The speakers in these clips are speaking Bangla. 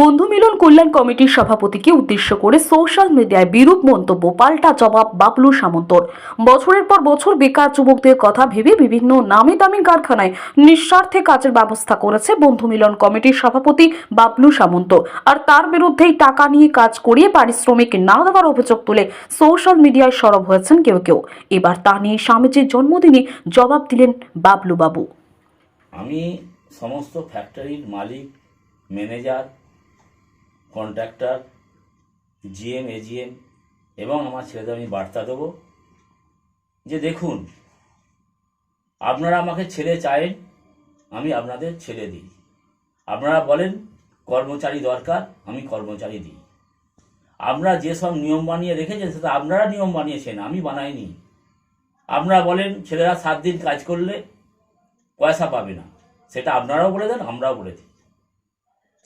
বন্ধু মিলন কল্যাণ কমিটির সভাপতিকে উদ্দেশ্য করে সোশ্যাল মিডিয়ায় বিরূপ মন্তব্য, পাল্টা জবাব বাবলু সামন্তর। বছরের পর বছর বেকার যুবকদের কথা ভেবে বিভিন্ন নামি দামি কারখানায় নিঃস্বার্থে কাজের ব্যবস্থা করেছে বন্ধু মিলন কমিটির সভাপতি বাবলু সামন্ত আর তার বিরুদ্ধেই টাকা নিয়ে কাজ করিয়ে পারিশ্রমিক না দেওয়ার অভিযোগ তুলে সোশ্যাল মিডিয়ায় সরব হয়েছেন কেউ কেউ। এবার তা নিয়ে স্বামীজির জন্মদিনে জবাব দিলেন বাবলু বাবু। আমি সমস্ত ফ্যাক্টরির মালিক ম্যানেজার কন্ট্রাক্টর জিএম এজিএম এবং আমার ছেলেদের আমি বার্তা দেবো যে দেখুন, আপনারা আমাকে ছেলে চাইন, আমি আপনাদের ছেলে দিই। আপনারা বলেন কর্মচারী দরকার, আমি কর্মচারী দিই। আপনারা যেসব নিয়ম বানিয়ে রেখেছেন, সেটা আপনারা নিয়ম বানিয়েছেন, আমি বানাইনি। আপনারা বলেন ছেলেরা সাত দিন কাজ করলে পয়সা পাবে না, সেটা আপনারাও বলে দেন, আমরাও বলে দিই।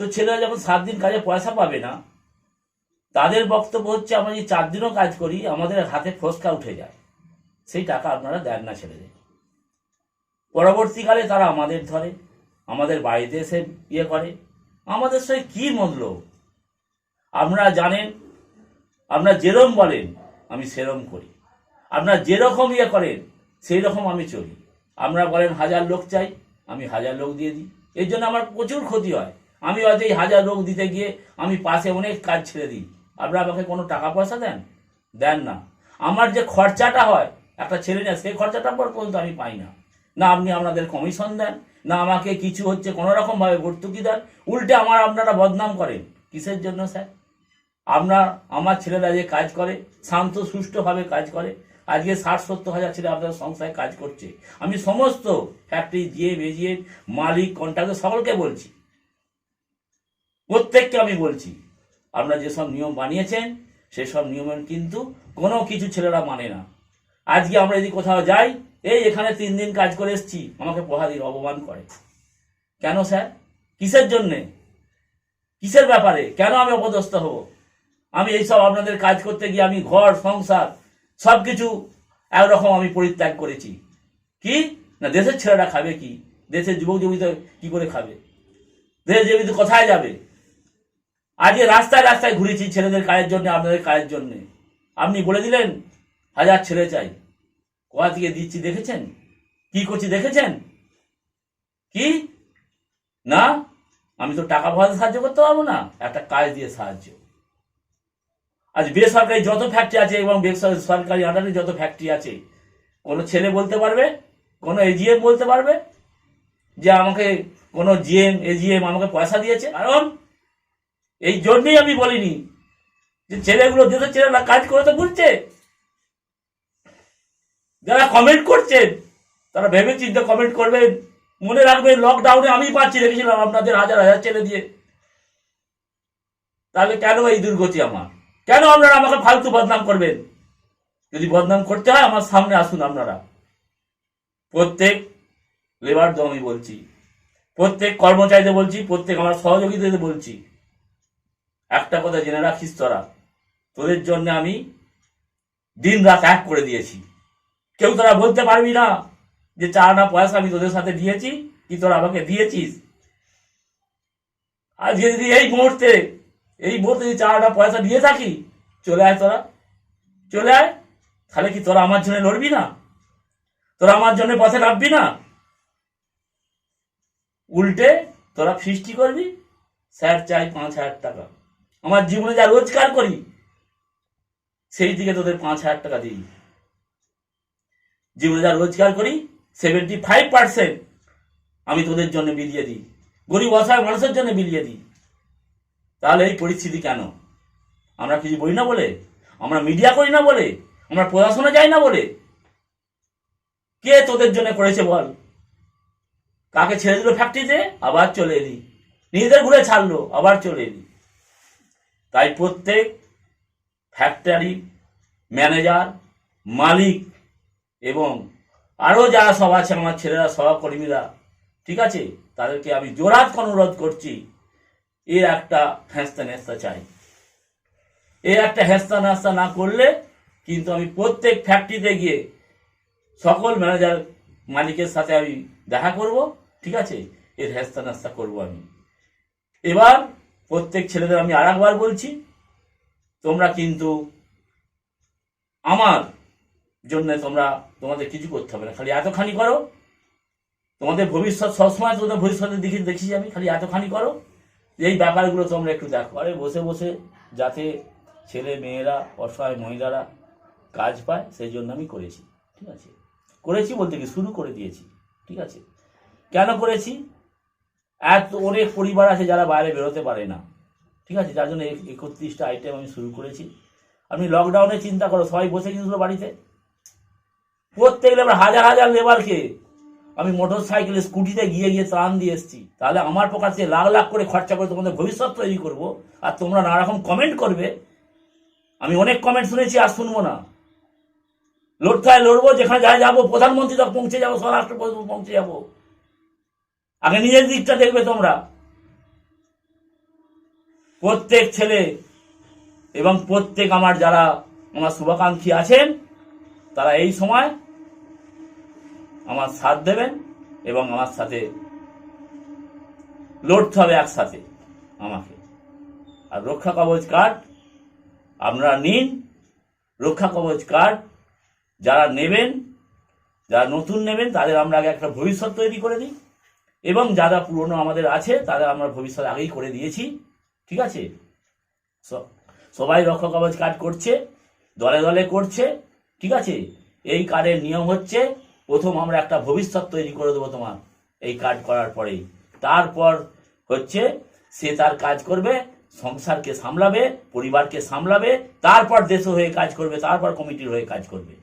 তো ছেলেরা যখন সাত দিন কাজে পয়সা পাবে না, তাদের বক্তব্য হচ্ছে, আমরা যে চার দিনও কাজ করি, আমাদের হাতে ফসকা উঠে যায়। সেই টাকা আপনারা দেন না ছেলেদের। পরবর্তীকালে তারা আমাদের ধরে, আমাদের বাড়িতে এসে ইয়ে করে। আমাদের সঙ্গে কী মতলব? আপনারা জানেন, আপনারা যেরম বলেন, আমি সেরম করি। আপনারা যেরকম ইয়ে করেন সেই রকম আমি চলি। আপনারা বলেন, হাজার লোক চাই, আমি হাজার লোক দিয়ে দিই। এর জন্য আমার প্রচুর ক্ষতি হয়। আমি হয়তো এই হাজার লোক দিতে গিয়ে আমি পাশে অনেক কাজ ছেড়ে দিই। আপনারা আমাকে কোনো টাকা পয়সা দেন? দেন না। আমার যে খরচাটা হয়, একটা ছেলে নেয় সেই খরচাটা পর পর্যন্ত আমি পাই না। না আপনি আপনাদের কমিশন দেন, না আমাকে কিছু হচ্ছে কোনো রকমভাবে ভর্তুকি দেন। উল্টে আমার আপনারা বদনাম করেন। কিসের জন্য স্যার? আপনার আমার ছেলেরা যে কাজ করে, শান্ত, সুষ্ঠুভাবে কাজ করে, আজকে ষাট সত্তর হাজার ছেলে আপনাদের সংস্থায় কাজ করছে। আমি সমস্ত ফ্যাক্টরি জিএম এজিএম মালিক কন্ট্রাক্টর সকলকে বলছি প্রত্যেককে আমি বলছি, আপনারা যেসব নিয়ম বানিয়েছেন সেসব নিয়মের কিন্তু কোনো কিছু ছেলেরা মানে না। আজকে আমরা যদি কোথাও যাই, এই এখানে তিন দিন কাজ করে এসেছি, আমাকে পহাদির অপমান করে। কেন স্যার? কিসের জন্যে? কিসের ব্যাপারে? কেন আমি অপদস্থ হব? আমি এইসব আপনাদের কাজ করতে গিয়ে আমি ঘর, সংসার সব কিছু একরকম আমি পরিত্যাগ করেছি। কি? না দেশের ছেলেরা খাবে কি? দেশের যুবক যুবতীরা কি করে খাবে? দেশের যুবতী কোথায় যাবে? আজকে রাস্তায় রাস্তায় ঘুরেছি ছেলেদের কাজের জন্য, আপনাদের কাজের জন্য। আপনি বলে দিলেন, হাজার ছেলে চাই। কোথা থেকে দিচ্ছি, দেখেছেন? কি করছি, দেখেছেন? কি? না? আমি তো টাকা পয়সা সাহায্য করতে পারব না। একটা কাজ দিয়ে সাহায্য। আজ বেসরকারি যত ফ্যাক্টরি আছে এবং সরকারি আন্ডারে যত ফ্যাক্টরি আছে, কোনো ছেলে বলতে পারবে? কোনো এজিএম বলতে পারবে? যে আমাকে কোনো জিএম এজিএম আমাকে পয়সা দিয়েছে? কারণ এই জন্যই আমি বলিনি যে ছেলেগুলো দেশের ছেলেরা কাজ করে তো বুঝছে। যারা কমেন্ট করছেন, তারা ভেবে চিন্তে কমেন্ট করবেন। মনে রাখবেন লকডাউনে আমি পাচ্ছি রেখেছিলাম আপনাদের হাজার হাজার ছেলে দিয়ে। তাহলে কেন এই দুর্গতি আমার? কেন আপনারা আমাকে ফালতু বদনাম করবেন? যদি বদনাম করতে হয়, আমার সামনে আসুন আপনারা। প্রত্যেক লেবার আমি বলছি, প্রত্যেক কর্মচারীদের বলছি, প্রত্যেক আমার সহযোগীদের বলছি। একটা কথা জেনে রাখিস তোরা। তোদের জন্য আমি দিন রাত এক করে দিয়েছি। কেউ তোরা বলতে পারবি না যে চা না পয়সা আমি তোদের সাথে দিয়েছি? কি তোরা আমাকে দিয়েছিস? আজকে যদি এই মুহূর্তে এই মুহূর্তে যদি চারটা পয়সা দিয়ে থাকি, চলে আয় তোরা। চলে আয়। তাহলে কি তোরা আমার জন্য লড়বি না? তোরা আমার জন্য পথে নামবি না? উল্টে তোরা ফিস্টি করবি? স্যার চাই পাঁচ হাজার টাকা। আমার জীবনে যা রোজগার করি, সেই দিকে তোদের পাঁচ হাজার টাকা দিই জীবনে যা রোজগার করি সেভেন্টি ফাইভ পার্সেন্ট আমি তোদের জন্য বিলিয়ে দিই। গরিব অসহায় মানুষের জন্য বিলিয়ে দিই। তাহলে এই পরিস্থিতি কেন? আমরা কিছু বলি না বলে? আমরা মিডিয়া করি না বলে? আমরা পড়াশোনা যাই না বলে? কে তোদের জন্য করেছে বল? কাকে ছেড়ে দিল ফ্যাক্টরিতে আবার চলে এলি। নিজেদের ঘুরে ছাড়লো, আবার চলে এলি। তাই প্রত্যেক ফ্যাক্টরি ম্যানেজার মালিক এবং আরও যারা সব আছে, আমার ছেলেরা, সহকর্মীরা, ঠিক আছে? তাদেরকে আমি জোরাত অনুরোধ করছি, এর একটা হেঁস্তা নেস্তা চাই। এর একটা হেঁস্তা নাস্তা না করলে কিন্তু আমি প্রত্যেক ফ্যাক্টরিতে গিয়ে সকল ম্যানেজার মালিকের সাথে আমি দেখা করব, ঠিক আছে? এর হেস্তা নাস্তা করব আমি। এবার প্রত্যেক ছেলেদের আমি আর বলছি, তোমরা কিন্তু আমার জন্য তোমরা তোমাদের কিছু করতে হবে না। খালি এতখানি করো। তোমাদের ভবিষ্যৎ সবসময় তোমাদের ভবিষ্যতের দিকে দেখি আমি খালি এতখানি করো। এই ব্যাপারগুলো তোমরা একটু দেখো। আরে বসে বসে যাতে ছেলে মেয়েরা, অসহায় মহিলারা কাজ পায়, সেই জন্য আমি করেছি। ঠিক আছে? করেছি বলতে কি? শুরু করে দিয়েছি। ঠিক আছে? কেন করেছি? এত অনেক পরিবার আছে যারা বাইরে বেরোতে পারে না। ঠিক আছে? যার জন্য এক- একত্রিশটা আইটেম আমি শুরু করেছি। আপনি লকডাউনে চিন্তা করো, সবাই বসে গিয়েছিল বাড়িতে। প্রত্যেক লেবার হাজার হাজার লেবারকে আমি মোটর সাইকেলে স্কুটিতে গিয়ে গিয়ে ত্রাণ দিয়ে এসেছি। তাহলে আমার পক্ষে লাখ লাখ করে খরচা করে তোমাদের ভবিষ্যৎ তৈরি করব। আর তোমরা নানা রকম কমেন্ট করবে। আমি অনেক কমেন্ট শুনেছি, আর শুনব না। লড়তে হয় লড়বো, যেখানে যা যাব, প্রধানমন্ত্রী তক পৌঁছে যাব স্বরাষ্ট্র পৌঁছে যাব। আগে নিজের দিকটা দেখবে তোমরা। প্রত্যেক ছেলে এবং প্রত্যেক আমার যারা আমার শুভাকাঙ্ক্ষী আছেন, তারা এই সময় আমার সাথ দেবেন এবং আমার সাথে লড়তে হবে একসাথে আমাকে। আর রক্ষা কবচ কার্ড আপনারা নিন। রক্ষা কবচ কার্ড যারা নেবেন, যারা নতুন নেবেন, তাদের আমরা আগে একটা ভবিষ্যৎ তৈরি করে দিই। এবং যারা পুরনো আমাদের আছে তারা আমরা ভবিষ্যৎ আগেই করে দিয়েছি। ঠিক আছে? সবাই রক্ষা কবচ কার্ড করছে, দলে দলে করছে, ঠিক আছে? এই কার্ডের নিয়ম হচ্ছে, প্রথম আমরা একটা ভবিষ্যৎ তৈরি করে দেবো তোমার এই কার্ড করার পরেই। তারপর হচ্ছে, সে তার কাজ করবে, সংসারকে সামলাবে, পরিবারকে সামলাবে, তারপর দেশ হয়ে কাজ করবে, তারপর কমিটির হয়ে কাজ করবে।